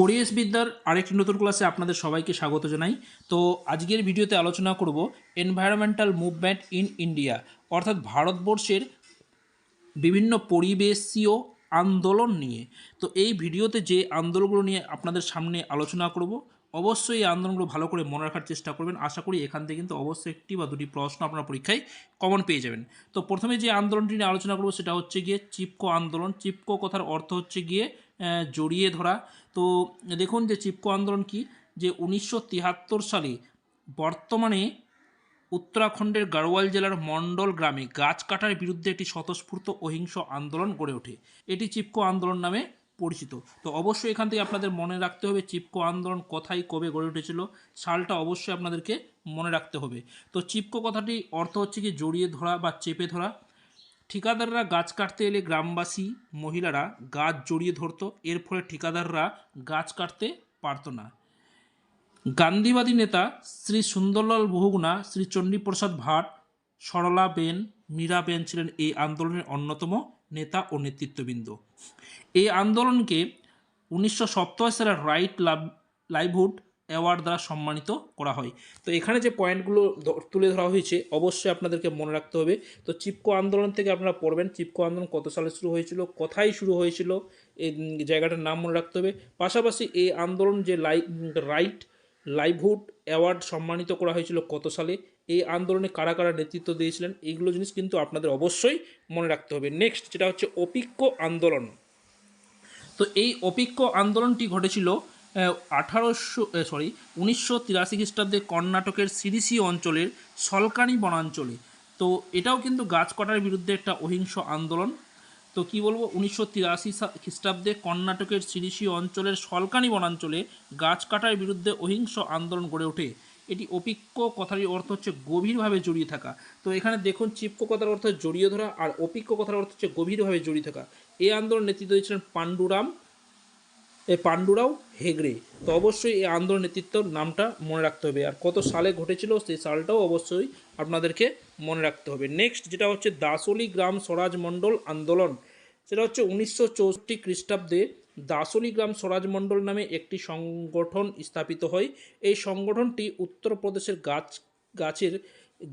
পরিবেশবিদ্যার আরেকটি নতুন ক্লাসে আপনাদের সবাইকে স্বাগত জানাই। তো আজকের ভিডিওতে আলোচনা করব এনভায়রনমেন্টাল মুভমেন্ট ইন ইন্ডিয়া অর্থাৎ ভারতবর্ষের বিভিন্ন পরিবেশীয় আন্দোলন নিয়ে। তো এই ভিডিওতে যে আন্দোলনগুলো নিয়ে আপনাদের সামনে আলোচনা করব, অবশ্যই এই আন্দোলনগুলো ভালো করে মনে রাখার চেষ্টা করবেন। আশা করি এখান থেকে কিন্তু অবশ্যই একটি বা দুটি প্রশ্ন আপনার পরীক্ষায় কমন পেয়ে যাবেন। তো প্রথমে যে আন্দোলনটি নিয়ে আলোচনা করব সেটা হচ্ছে গিয়ে চিপকো আন্দোলন। চিপকো কথার অর্থ হচ্ছে গিয়ে জড়িয়ে ধরা। তো দেখুন যে চিপকো আন্দোলন কি? যে উনিশশো তিয়াত্তর সালে বর্তমানে উত্তরাখণ্ডের গাড়োয়াল জেলার মণ্ডল গ্রামে গাছ কাটার বিরুদ্ধে একটি স্বতঃস্ফূর্ত অহিংস আন্দোলন গড়ে ওঠে। এটি চিপকো আন্দোলন নামে পরিচিত। তো অবশ্যই এখান থেকে আপনাদের মনে রাখতে হবে চিপকো আন্দোলন কোথায়, কবে গড়ে উঠেছিল। সালটা অবশ্যই আপনাদেরকে মনে রাখতে হবে। তো চিপকো কথাটি অর্থ হচ্ছে কি, জড়িয়ে ধরা বা চেপে ধরা। ঠিকাদাররা গাছ কাটতে এলে গ্রামবাসী, মহিলারা গাছ জড়িয়ে ধরত। এর ফলে ঠিকাদাররা গাছ কাটতে পারতো না। গান্ধীবাদী নেতা শ্রী সুন্দরলাল বহুগুণা, শ্রী চণ্ডীপ্রসাদ ভাট, সরলা বেন, মীরা বেন ছিলেন এই আন্দোলনের অন্যতম নেতা ও নেতৃত্ববৃন্দ। এই আন্দোলনকে উনিশশো সালের রাইট লাইভহুড অ্যাওয়ার্ড দ্বারা সম্মানিত করা হয়। তো এখানে যে পয়েন্টগুলো তুলে ধরা হয়েছে, অবশ্যই আপনাদেরকে মনে রাখতে হবে। তো চিপকো আন্দোলন থেকে আপনারা পড়বেন, চিপকো আন্দোলন কত সালে শুরু হয়েছিল, কোথায় শুরু হয়েছিল এই জায়গাটার নাম মনে রাখতে হবে। পাশাপাশি এই আন্দোলন যে লাই, রাইট, লাইভহুড অ্যাওয়ার্ড সম্মানিত করা হয়েছিল কত সালে, এই আন্দোলনে কারা কারা নেতৃত্ব দিয়েছিলেন, এইগুলো জিনিস কিন্তু আপনাদের অবশ্যই মনে রাখতে হবে। নেক্সট যেটা হচ্ছে অপিক্য আন্দোলন। তো এই অপিক্য আন্দোলনটি ঘটেছিল আঠারোশো সরি উনিশশো তিরাশি খ্রিস্টাব্দে কর্ণাটকের সিরিসি অঞ্চলের সলকানি বনাঞ্চলে। তো এটাও কিন্তু গাছ কাটার বিরুদ্ধে একটা অহিংস আন্দোলন। তো কি বলব, উনিশশো তিরাশি খ্রিস্টাব্দে কর্ণাটকের সিরিসি অঞ্চলের সলকানি বনাঞ্চলে গাছ কাটার বিরুদ্ধে অহিংস আন্দোলন গড়ে ওঠে। এটি অপিক্য কথাটির অর্থ হচ্ছে গভীরভাবে জড়িয়ে থাকা। তো এখানে দেখুন, চিপকো কথার অর্থ জড়িয়ে ধরা আর অপিক্য কথার অর্থ হচ্ছে গভীরভাবে জড়িয়ে থাকা। এই আন্দোলন নেতৃত্ব দিয়েছিলেন পাণ্ডুরাম। এ পাণ্ডুরাও হেগড়ে। তো অবশ্যই এই আন্দোলন নেতৃত্বর নামটা মনে রাখতে হবে। আর কত সালে ঘটেছিল সেই সালটাও অবশ্যই আপনাদেরকে মনে রাখতে হবে। নেক্সট যেটা হচ্ছে দাসলি গ্রাম স্বরাজ মণ্ডল আন্দোলন। সেটা হচ্ছে উনিশশো চৌষট্টি খ্রিস্টাব্দে দাসলি গ্রাম স্বরাজ মণ্ডল নামে একটি সংগঠন স্থাপিত হয়। এই সংগঠনটি উত্তরপ্রদেশের গাছ, গাছের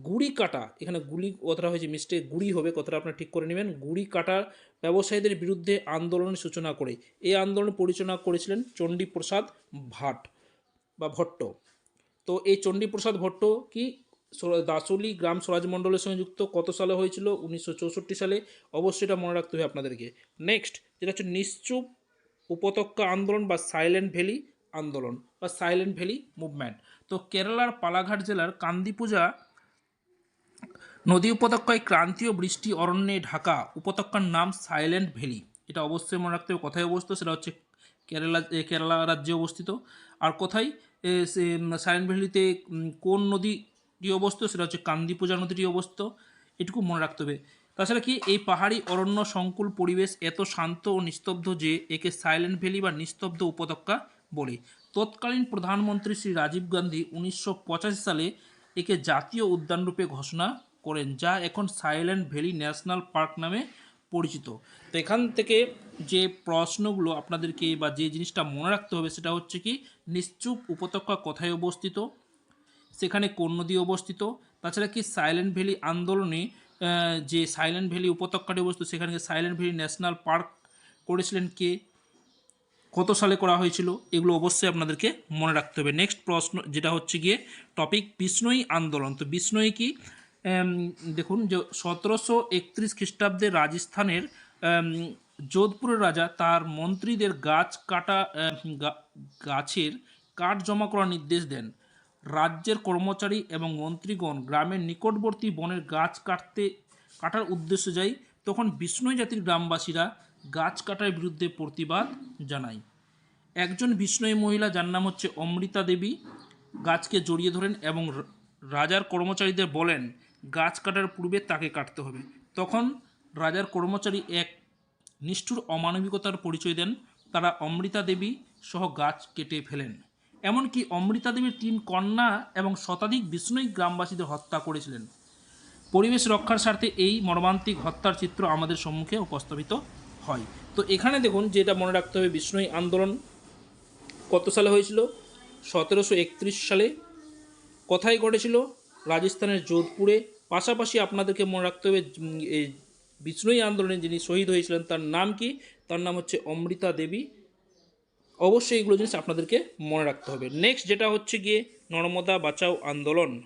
গুড়ি কাটা, এখানে গুলি, কথাটা হয়েছে মিস্টেক গুড়ি হবে, কথাটা আপনারা ঠিক করে নেবেন। গুড়ি কাটা ব্যবসায়ীদের বিরুদ্ধে আন্দোলনের সূচনা করে। এই আন্দোলন পরিচালনা করেছিলেন চণ্ডীপ্রসাদ ভাট বা ভট্ট। তো এই চণ্ডীপ্রসাদ ভট্ট কি দাসলি গ্রাম স্বরাজ মণ্ডলের সঙ্গে যুক্ত, কত সালে হয়েছিল? উনিশশো চৌষট্টি সালে। অবশ্যই এটা মনে রাখতে হবে আপনাদেরকে। নেক্সট যেটা হচ্ছে নিশ্চুপ উপত্যকা আন্দোলন বা সাইলেন্ট ভ্যালি আন্দোলন বা সাইলেন্ট ভ্যালি মুভমেন্ট তো কেরালার পালাঘাট জেলার কান্দিপূজা নদী উপত্যকায় ক্রান্তীয় বৃষ্টি, অরণ্যে ঢাকা, উপত্যকার নাম সাইলেন্ট ভ্যালি। এটা অবশ্যই মনে রাখতে হবে, কোথায় অবস্থিত? সেটা হচ্ছে কেরালা কেরালা রাজ্যে অবস্থিত। আর কোথায়? সাইলেন্ট ভ্যালিতে কোন নদীটি অবস্থিত? সেটা হচ্ছে কান্দিপূজা নদীটি অবস্থিত। এটুকু মনে রাখতে হবে। তাছাড়া কি এই পাহাড়ি অরণ্য সংকুল পরিবেশ এত শান্ত ও নিস্তব্ধ যে একে সাইলেন্ট ভ্যালি বা নিস্তব্ধ উপত্যকা বলে? তৎকালীন প্রধানমন্ত্রী শ্রী রাজীব গান্ধী উনিশশো পঁচাশি সালে একে জাতীয় উদ্যান রূপে ঘোষণা করেন, যা এখন সাইলেন্ট ভ্যালি ন্যাশনাল পার্ক নামে পরিচিত। তো এখান থেকে যে প্রশ্নগুলো আপনাদেরকে বা যে জিনিসটা মনে রাখতে হবে সেটা হচ্ছে কি, নিশ্চুপ উপত্যকা কোথায় অবস্থিত? সেখানে কোন নদী অবস্থিত? তাছাড়া কি সাইলেন্ট ভ্যালি আন্দোলনে যে সাইলেন্ট ভ্যালি উপত্যকাটি অবস্থিত, সেখানে সাইলেন্ট ভ্যালি ন্যাশনাল পার্ক করেছিলেন কে? কত সালে করা হয়েছিল? এগুলো অবশ্যই আপনাদেরকে মনে রাখতে হবে। নেক্সট প্রশ্ন, যেটা হচ্ছে গিয়ে, টপিক বিষ্ণুই আন্দোলন। তো বিষ্ণুই কি? দেখুন, যে সতেরোশো একত্রিশ খ্রিস্টাব্দে রাজস্থানের যোধপুরের রাজা তার মন্ত্রীদের গাছ কাটা গাছের কাঠ জমা করার নির্দেশ দেন। রাজ্যের কর্মচারী এবং মন্ত্রীগণ গ্রামের নিকটবর্তী বনের গাছ কাটতে, কাটার উদ্দেশ্যে যায় তখন বিষ্ণুই জাতির গ্রামবাসীরা গাছ কাটার বিরুদ্ধে প্রতিবাদ জানায়। একজন বিষ্ণুই মহিলা, যার নাম হচ্ছে অমৃতা দেবী, গাছকে জড়িয়ে ধরেন এবং রাজার কর্মচারীদের বলেন গাছ কাটার পূর্বে তাকে কাটতে হবে। তখন রাজার কর্মচারী এক নিষ্ঠুর অমানবিকতার পরিচয় দেন। তারা অমৃতা দেবী সহ গাছ কেটে ফেলেন। এমনকি অমৃতা দেবীর তিন কন্যা এবং শতাধিক বিষ্ণুই গ্রামবাসীদের হত্যা করেছিলেন। পরিবেশ রক্ষার স্বার্থে এই মর্মান্তিক হত্যার চিত্র আমাদের সম্মুখে উপস্থাপিত হয়। তো এখানে দেখুন, যেটা মনে রাখতে হবে, বিষ্ণুই আন্দোলন কত সালে হয়েছিল? সতেরোশো একত্রিশ সালে। কোথায় ঘটেছিল রাজস্থানের যোধপুরে। পাশাপাশি আপনাদেরকে মনে রাখতে হবে এই বিষ্ণুই আন্দোলনে যিনি শহীদ হয়েছিলেন, তার নাম কি? তার নাম হচ্ছে অমৃতা দেবী। অবশ্যই এইগুলো জিনিস আপনাদেরকে মনে রাখতে হবে। নেক্সট যেটা হচ্ছে গিয়ে নর্মদা বাঁচাও আন্দোলন।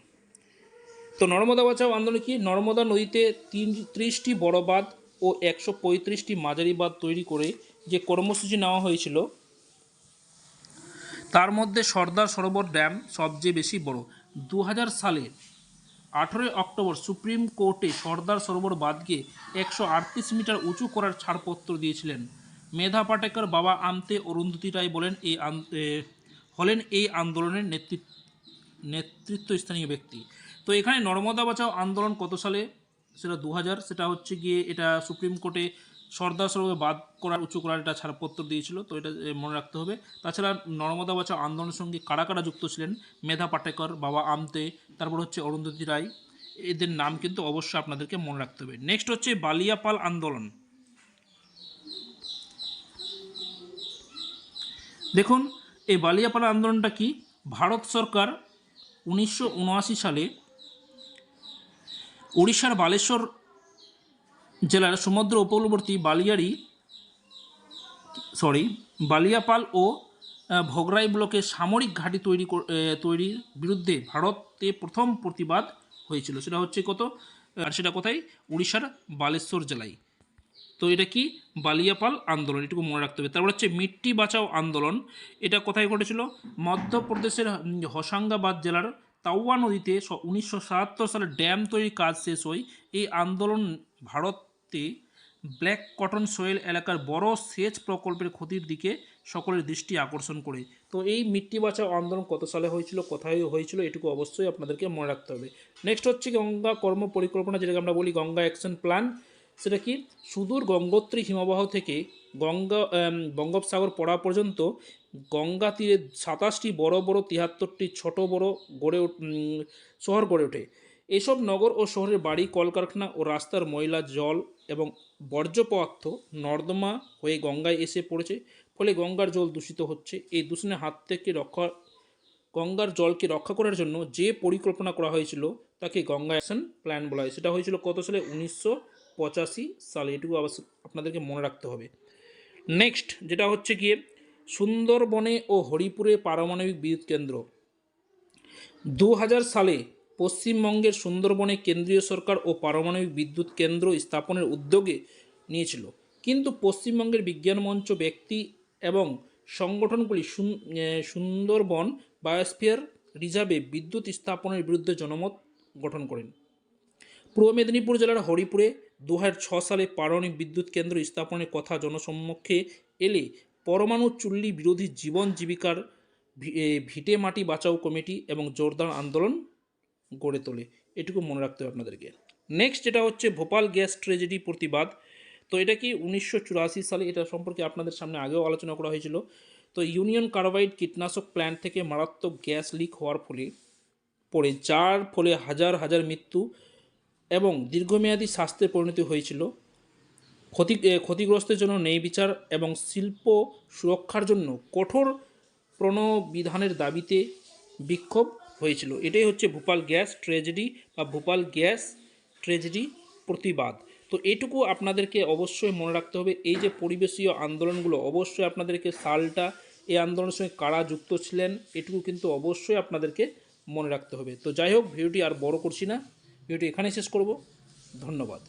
তো নর্মদা বাঁচাও আন্দোলন কি? নর্মদা নদীতে তিন, ত্রিশটি বড় বাঁধ ও একশো পঁয়ত্রিশটি মাঝারি বাঁধ তৈরি করে যে কর্মসূচি নেওয়া হয়েছিল তার মধ্যে সর্দার সরোবর ড্যাম সবচেয়ে বেশি বড়। দু হাজার সালে আঠেরোই অক্টোবর সুপ্রিম কোর্টে সর্দার সরোবর বাঁধকে একশো আটত্রিশ মিটার উঁচু করার ছাড়পত্র দিয়েছিলেন। মেধা পাটেকর বাবা আমতে অরুন্ধতী রায় বলেন এই হলেন এই আন্দোলনের নেতৃত্ব নেতৃত্বস্থানীয় ব্যক্তি। তো এখানে নর্মদা বাঁচাও আন্দোলন কত সালে? সেটা দু হাজার সেটা হচ্ছে গিয়ে এটা সুপ্রিম কোর্টে সর্দার সরোবর বাদ করার, উঁচু করার একটা ছাড়পত্র দিয়েছিল, তো এটা মনে রাখতে হবে। তাছাড়া নর্মদা বাঁচাও আন্দোলনের সঙ্গে কারা কারা যুক্ত ছিলেন? মেধা পাটেকর, বাবা আমতে, তারপর হচ্ছে অরুন্ধতী রায়। এদের নাম কিন্তু অবশ্যই আপনাদেরকে মনে রাখতে হবে। নেক্সট হচ্ছে বালিয়াপাল আন্দোলন। দেখুন, এই বালিয়াপাল আন্দোলনটা কি? ভারত সরকার উনিশশো উনআশি সালে উড়িষ্যার বালেশ্বর জেলার সমুদ্র উপকূলবর্তী বালিয়াড়ি সরি বালিয়াপাল ও ভোগরাই ব্লকে সামরিক ঘাঁটি তৈরি তৈরির বিরুদ্ধে ভারতে প্রথম প্রতিবাদ হয়েছিল। সেটা হচ্ছে কত? আর সেটা কোথায়? উড়িষ্যার বালেশ্বর জেলায়। তো এটা কি? বালিয়াপাল আন্দোলন, এটুকু মনে রাখতে হবে। তারপর হচ্ছে মিট্টি বাঁচাও আন্দোলন। এটা কোথায় ঘটেছিল? মধ্যপ্রদেশের হোশাঙ্গাবাদ জেলার তাওয়া নদীতে উনিশশো সাতাত্তর সালে ড্যাম তৈরির কাজ শেষ হয় এই আন্দোলন ভারতে ব্ল্যাক কটন সোয়েল এলাকার বড় সেচ প্রকল্পের ক্ষতির দিকে সকলের দৃষ্টি আকর্ষণ করে। তো এই মিট্টি বাঁচাও আন্দোলন কত সালে হয়েছিল, কোথায় হয়েছিল, এটুকু অবশ্যই আপনাদেরকে মনে রাখতে হবে। নেক্সট হচ্ছে গঙ্গা কর্ম পরিকল্পনা, যেটাকে আমরা বলি গঙ্গা অ্যাকশন প্ল্যান সেটা কি? সুদূর গঙ্গোত্রী হিমবাহ থেকে গঙ্গা বঙ্গোপসাগর পড়া পর্যন্ত গঙ্গা তীরে সাতাশটি বড় বড় তিয়াত্তরটি ছোট বড় গড়ে শহর গড়ে ওঠে। এসব নগর ও শহরের বাড়ি, কলকারখানা ও রাস্তার ময়লা, জল এবং বর্জ্য পদার্থ নর্দমা হয়ে গঙ্গায় এসে পড়েছে। ফলে গঙ্গার জল দূষিত হচ্ছে। এই দূষণের হাত থেকে রক্ষা, গঙ্গার জলকে রক্ষা করার জন্য যে পরিকল্পনা করা হয়েছিল, তাকে গঙ্গা অ্যাকশন প্ল্যান বলা হয়। সেটা হয়েছিল কত সালে? উনিশশো পঁচাশি সালে। এটুকু অবশ্য আপনাদেরকে মনে রাখতে হবে। নেক্সট, যেটা হচ্ছে গিয়ে সুন্দরবনে ও হরিপুরে পারমাণবিক বিদ্যুৎ কেন্দ্র। দু হাজার সালে পশ্চিমবঙ্গের সুন্দরবনে কেন্দ্রীয় সরকার ও পারমাণবিক বিদ্যুৎ কেন্দ্র স্থাপনের উদ্যোগে নিয়েছিল। কিন্তু পশ্চিমবঙ্গের বিজ্ঞান মঞ্চ ব্যক্তি এবং সংগঠনগুলি সুন- সুন্দরবন বায়োস্ফিয়ার রিজার্ভে বিদ্যুৎ স্থাপনের বিরুদ্ধে জনমত গঠন করেন। পূর্ব মেদিনীপুর জেলার হরিপুরে দু সালে পারমাণবিক বিদ্যুৎ কেন্দ্র স্থাপনের কথা জনসম্মুখে এলে পরমাণু চুল্লি বিরোধী জীবন জীবিকার ভিটে মাটি বাঁচাও কমিটি এবং জোরদার আন্দোলন গড়ে তোলে। এটুকু মনে রাখতে হবে আপনাদেরকে। নেক্সট যেটা হচ্ছে ভোপাল গ্যাস ট্রেজেডি প্রতিবাদ। তো এটা কি উনিশশো চুরাশি সালে এটা সম্পর্কে আপনাদের সামনে আগেও আলোচনা করা হয়েছিল। তো ইউনিয়ন কার্বাইড কীটনাশক প্ল্যান্ট থেকে মারাত্মক গ্যাস লিক হওয়ার ফলে পড়ে, যার ফলে হাজার হাজার মৃত্যু এবং দীর্ঘমেয়াদী স্বাস্থ্যের পরিণতি হয়েছিল। ক্ষতি ক্ষতিগ্রস্তের জন্য নেই বিচার এবং শিল্প সুরক্ষার জন্য কঠোর প্রণবিধানের দাবিতে বিক্ষোভ হয়েছিল। এটাই হচ্ছে ভূপাল গ্যাস ট্রেজেডি বা ভোপাল গ্যাস ট্রেজেডি প্রতিবাদ। তো এটুকু আপনাদেরকে অবশ্যই মনে রাখতে হবে, এই যে পরিবেশীয় আন্দোলনগুলো, অবশ্যই আপনাদেরকে সালটা, এই আন্দোলনের সঙ্গে কারা যুক্ত ছিলেন, এটুকু কিন্তু অবশ্যই আপনাদেরকে মনে রাখতে হবে। তো যাই হোক, ভিডিওটি আর বড় করছি না, ভিডিওটি এখানেই শেষ করব। ধন্যবাদ।